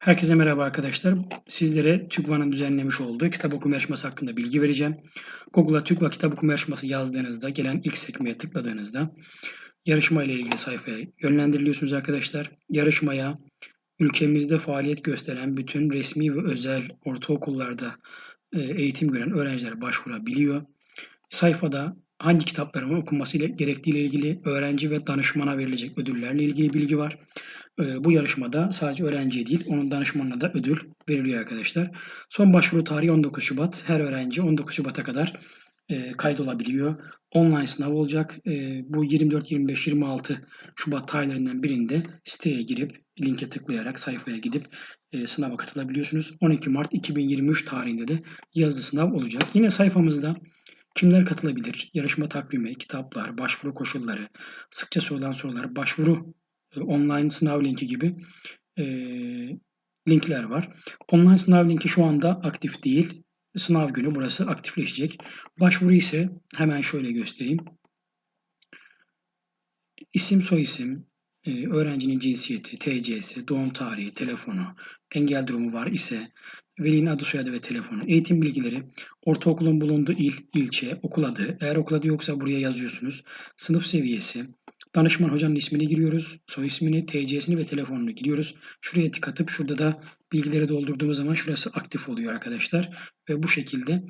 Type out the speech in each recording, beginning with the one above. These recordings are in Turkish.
Herkese merhaba arkadaşlar. Sizlere TÜGVA'nın düzenlemiş olduğu kitap okuma yarışması hakkında bilgi vereceğim. Google'a TÜGVA kitap okuma yarışması yazdığınızda, gelen ilk sekmeye tıkladığınızda yarışma ile ilgili sayfaya yönlendiriliyorsunuz arkadaşlar. Yarışmaya ülkemizde faaliyet gösteren bütün resmi ve özel ortaokullarda e, eğitim gören öğrenciler başvurabiliyor. Sayfada hangi kitapların okunması ile gerektiği ile ilgili öğrenci ve danışmana verilecek ödüllerle ilgili bilgi var. Ee, bu yarışmada sadece öğrenciye değil, onun danışmanına da ödül veriliyor arkadaşlar. Son başvuru tarihi 19 Şubat. Her öğrenci 19 Şubat'a kadar e, kaydolabiliyor. Online sınav olacak. E, bu 24, 25, 26 Şubat tarihlerinden birinde siteye girip linke tıklayarak sayfaya gidip e, sınava katılabiliyorsunuz. 12 Mart 2023 tarihinde de yazılı sınav olacak. Yine sayfamızda Kimler katılabilir? Yarışma takvimi, kitaplar, başvuru koşulları, sıkça sorulan sorular, başvuru e, online sınav linki gibi e, linkler var. Online sınav linki şu anda aktif değil. Sınav günü burası aktifleşecek. Başvuru ise hemen şöyle göstereyim. İsim, soyisim, e, öğrencinin cinsiyeti, TC'si, doğum tarihi, telefonu, engel durumu var ise velinin adı, soyadı ve telefonu, eğitim bilgileri, ortaokulun bulunduğu il, ilçe, okul adı. Eğer okul adı yoksa buraya yazıyorsunuz. Sınıf seviyesi, danışman hocanın ismini giriyoruz, soy ismini, TC'sini ve telefonunu giriyoruz. Şuraya tık atıp şurada da bilgileri doldurduğumuz zaman şurası aktif oluyor arkadaşlar. Ve bu şekilde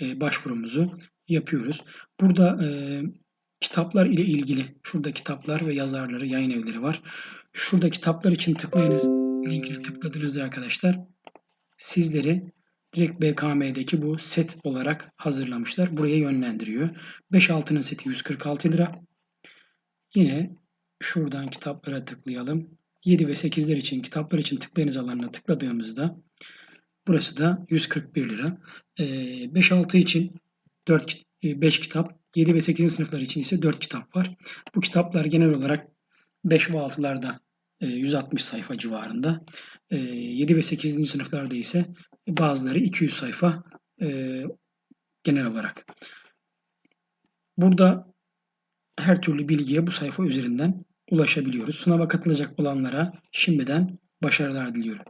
e, başvurumuzu yapıyoruz. Burada e, kitaplar ile ilgili şurada kitaplar ve yazarları, yayın evleri var. Şurada kitaplar için tıklayınız. Linkine tıkladığınızda arkadaşlar sizleri direkt BKM'deki bu set olarak hazırlamışlar. Buraya yönlendiriyor. 5-6'nın seti 146 lira. Yine şuradan kitaplara tıklayalım. 7 ve 8'ler için kitaplar için tıklayınız alanına tıkladığımızda burası da 141 lira. 5-6 için 4 5 kitap, 7 ve 8. sınıflar için ise 4 kitap var. Bu kitaplar genel olarak 5 ve 6'larda 160 sayfa civarında. 7 ve 8. sınıflarda ise bazıları 200 sayfa genel olarak. Burada her türlü bilgiye bu sayfa üzerinden ulaşabiliyoruz. Sınava katılacak olanlara şimdiden başarılar diliyorum.